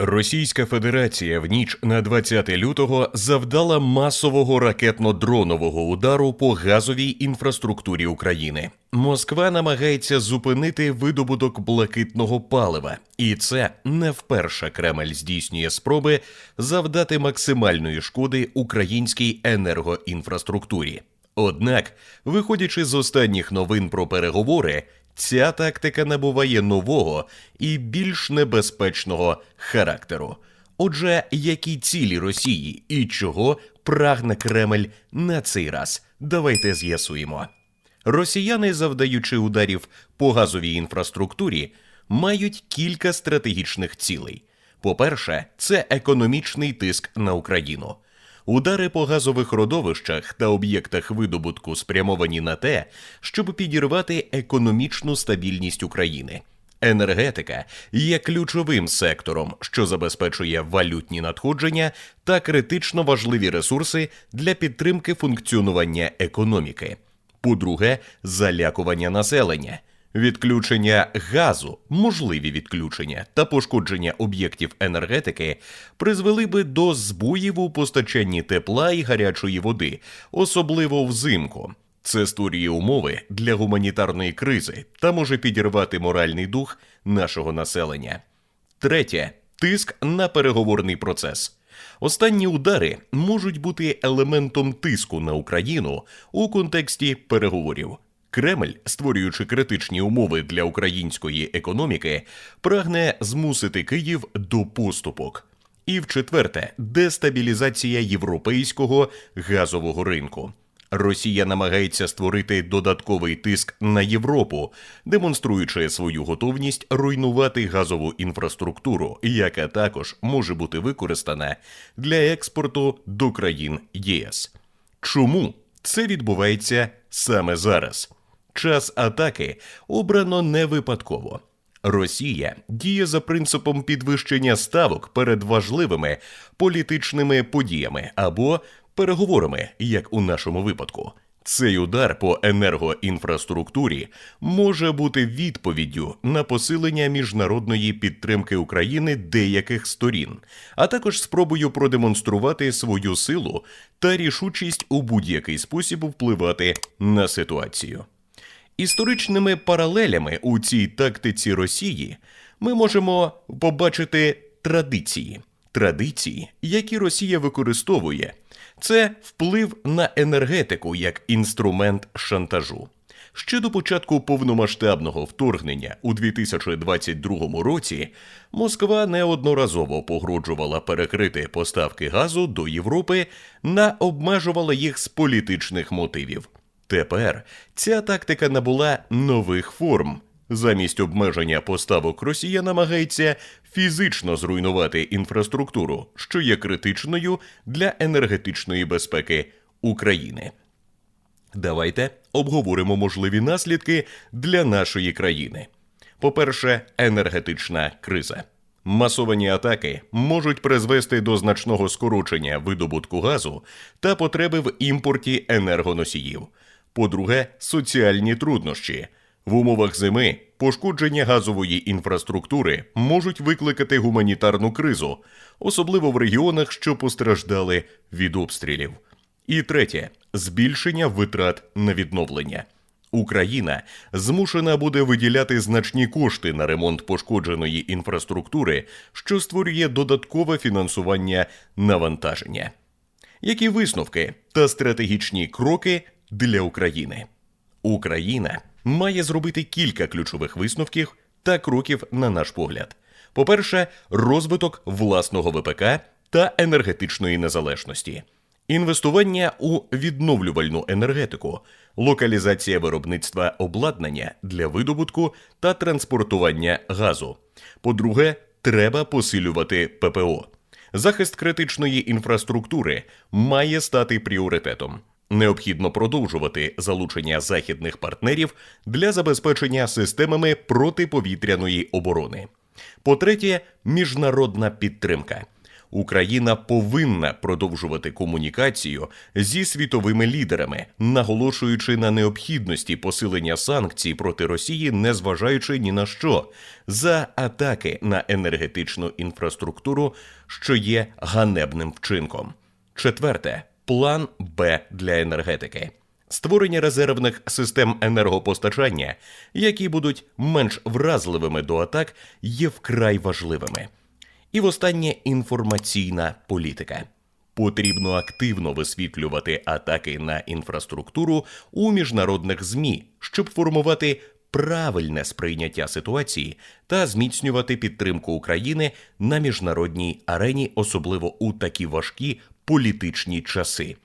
Російська Федерація в ніч на 20 лютого завдала масового ракетно-дронового удару по газовій інфраструктурі України. Москва намагається зупинити видобуток блакитного палива, і це не вперше Кремль здійснює спроби завдати максимальної шкоди українській енергоінфраструктурі. Однак, виходячи з останніх новин про переговори, ця тактика набуває нового і більш небезпечного характеру. Отже, які цілі Росії і чого прагне Кремль на цей раз? Давайте з'ясуємо. Росіяни, завдаючи ударів по газовій інфраструктурі, мають кілька стратегічних цілей. По-перше, це економічний тиск на Україну. Удари по газових родовищах та об'єктах видобутку спрямовані на те, щоб підірвати економічну стабільність України. Енергетика є ключовим сектором, що забезпечує валютні надходження та критично важливі ресурси для підтримки функціонування економіки. По-друге, залякування населення. Відключення газу, можливі відключення та пошкодження об'єктів енергетики призвели би до збоїв у постачанні тепла і гарячої води, особливо взимку. Це створює умови для гуманітарної кризи та може підірвати моральний дух нашого населення. Третє тиск на переговорний процес. Останні удари можуть бути елементом тиску на Україну у контексті переговорів. Кремль, створюючи критичні умови для української економіки, прагне змусити Київ до поступок. І в четверте, дестабілізація європейського газового ринку. Росія намагається створити додатковий тиск на Європу, демонструючи свою готовність руйнувати газову інфраструктуру, яка також може бути використана для експорту до країн ЄС. Чому це відбувається саме зараз? Час атаки обрано не випадково. Росія діє за принципом підвищення ставок перед важливими політичними подіями або переговорами, як у нашому випадку. Цей удар по енергоінфраструктурі може бути відповіддю на посилення міжнародної підтримки України деяких сторін, а також спробою продемонструвати свою силу та рішучість у будь-який спосіб впливати на ситуацію. Історичними паралелями у цій тактиці Росії ми можемо побачити традиції. Традиції, які Росія використовує, це вплив на енергетику як інструмент шантажу. Ще до початку повномасштабного вторгнення у 2022 році Москва неодноразово погроджувала перекрити поставки газу до Європи на обмежувала їх з політичних мотивів. Тепер ця тактика набула нових форм. Замість обмеження поставок Росія намагається фізично зруйнувати інфраструктуру, що є критичною для енергетичної безпеки України. Давайте обговоримо можливі наслідки для нашої країни. По-перше, енергетична криза. Масовані атаки можуть призвести до значного скорочення видобутку газу та потреби в імпорті енергоносіїв. По-друге, соціальні труднощі. В умовах зими пошкодження газової інфраструктури можуть викликати гуманітарну кризу, особливо в регіонах, що постраждали від обстрілів. І третє збільшення витрат на відновлення. Україна змушена буде виділяти значні кошти на ремонт пошкодженої інфраструктури, що створює додаткове фінансування навантаження. Які висновки та стратегічні кроки для України? Україна має зробити кілька ключових висновків та кроків на наш погляд. По-перше, розвиток власного ВПК та енергетичної незалежності, інвестування у відновлювальну енергетику, локалізація виробництва обладнання для видобутку та транспортування газу. По-друге, треба посилювати ППО. Захист критичної інфраструктури має стати пріоритетом. Необхідно продовжувати залучення західних партнерів для забезпечення системами протиповітряної оборони. По-третє, міжнародна підтримка. Україна повинна продовжувати комунікацію зі світовими лідерами, наголошуючи на необхідності посилення санкцій проти Росії, незважаючи ні на що, за атаки на енергетичну інфраструктуру, що є ганебним вчинком. Четверте план Б для енергетики. Створення резервних систем енергопостачання, які будуть менш вразливими до атак, є вкрай важливими. І востаннє інформаційна політика. Потрібно активно висвітлювати атаки на інфраструктуру у міжнародних ЗМІ, щоб формувати правильне сприйняття ситуації та зміцнювати підтримку України на міжнародній арені, особливо у такі важкі політичні часи.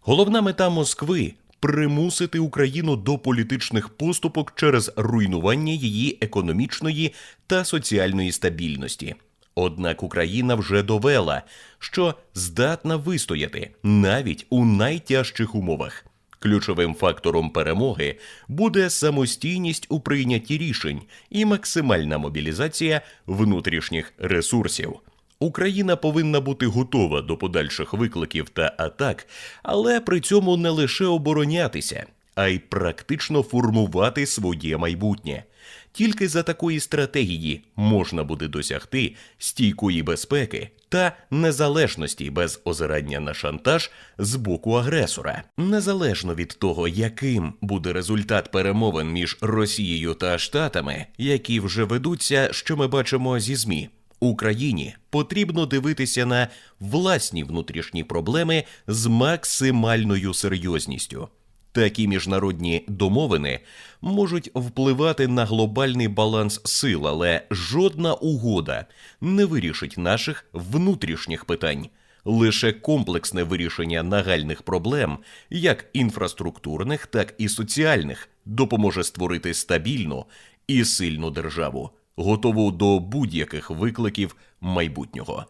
Головна мета Москви примусити Україну до політичних поступок через руйнування її економічної та соціальної стабільності. Однак Україна вже довела, що здатна вистояти навіть у найтяжчих умовах. Ключовим фактором перемоги буде самостійність у прийнятті рішень і максимальна мобілізація внутрішніх ресурсів. Україна повинна бути готова до подальших викликів та атак, але при цьому не лише оборонятися, а й практично формувати своє майбутнє. Тільки за такої стратегії можна буде досягти стійкої безпеки та незалежності без озирання на шантаж з боку агресора, незалежно від того, яким буде результат перемовин між Росією та Штатами, які вже ведуться, що ми бачимо зі ЗМІ. Україні потрібно дивитися на власні внутрішні проблеми з максимальною серйозністю. Такі міжнародні домовини можуть впливати на глобальний баланс сил, але жодна угода не вирішить наших внутрішніх питань. Лише комплексне вирішення нагальних проблем, як інфраструктурних, так і соціальних, допоможе створити стабільну і сильну державу, готову до будь-яких викликів майбутнього.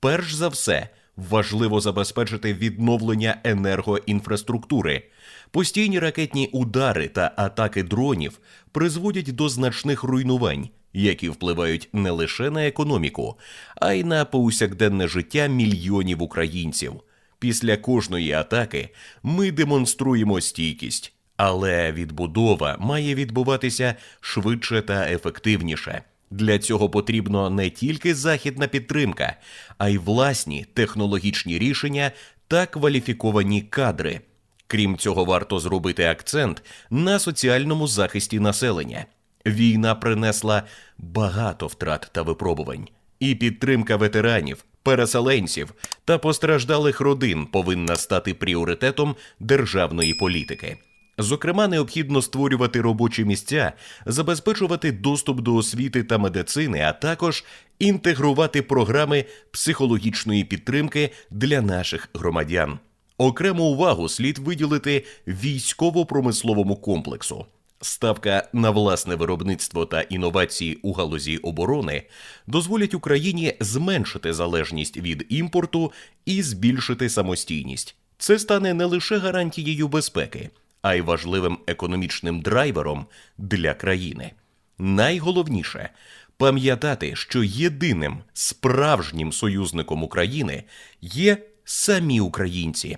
Перш за все, важливо забезпечити відновлення енергоінфраструктури. Постійні ракетні удари та атаки дронів призводять до значних руйнувань, які впливають не лише на економіку, а й на повсякденне життя мільйонів українців. Після кожної атаки ми демонструємо стійкість, але відбудова має відбуватися швидше та ефективніше. Для цього потрібно не тільки західна підтримка, а й власні технологічні рішення та кваліфіковані кадри. Крім цього, варто зробити акцент на соціальному захисті населення. Війна принесла багато втрат та випробувань, і підтримка ветеранів, переселенців та постраждалих родин повинна стати пріоритетом державної політики. Зокрема, необхідно створювати робочі місця, забезпечувати доступ до освіти та медицини, а також інтегрувати програми психологічної підтримки для наших громадян. Окрему увагу слід виділити військово-промисловому комплексу. Ставка на власне виробництво та інновації у галузі оборони дозволять Україні зменшити залежність від імпорту і збільшити самостійність. Це стане не лише гарантією безпеки, а й важливим економічним драйвером для країни. Найголовніше пам'ятати, що єдиним справжнім союзником України є самі українці.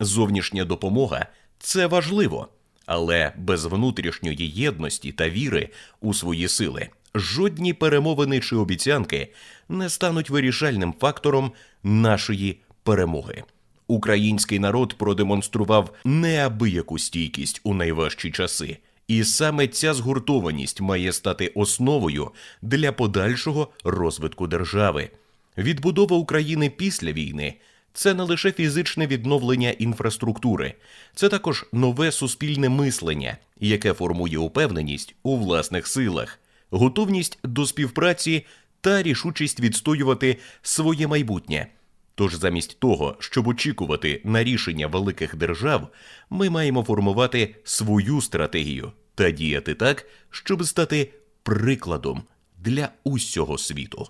Зовнішня допомога це важливо, але без внутрішньої єдності та віри у свої сили жодні перемовини чи обіцянки не стануть вирішальним фактором нашої перемоги. Український народ продемонстрував неабияку стійкість у найважчі часи, і саме ця згуртованість має стати основою для подальшого розвитку держави. Відбудова України після війни це не лише фізичне відновлення інфраструктури, це також нове суспільне мислення, яке формує упевненість у власних силах, готовність до співпраці та рішучість відстоювати своє майбутнє. Тож замість того, щоб очікувати на рішення великих держав, ми маємо формувати свою стратегію та діяти так, щоб стати прикладом для усього світу.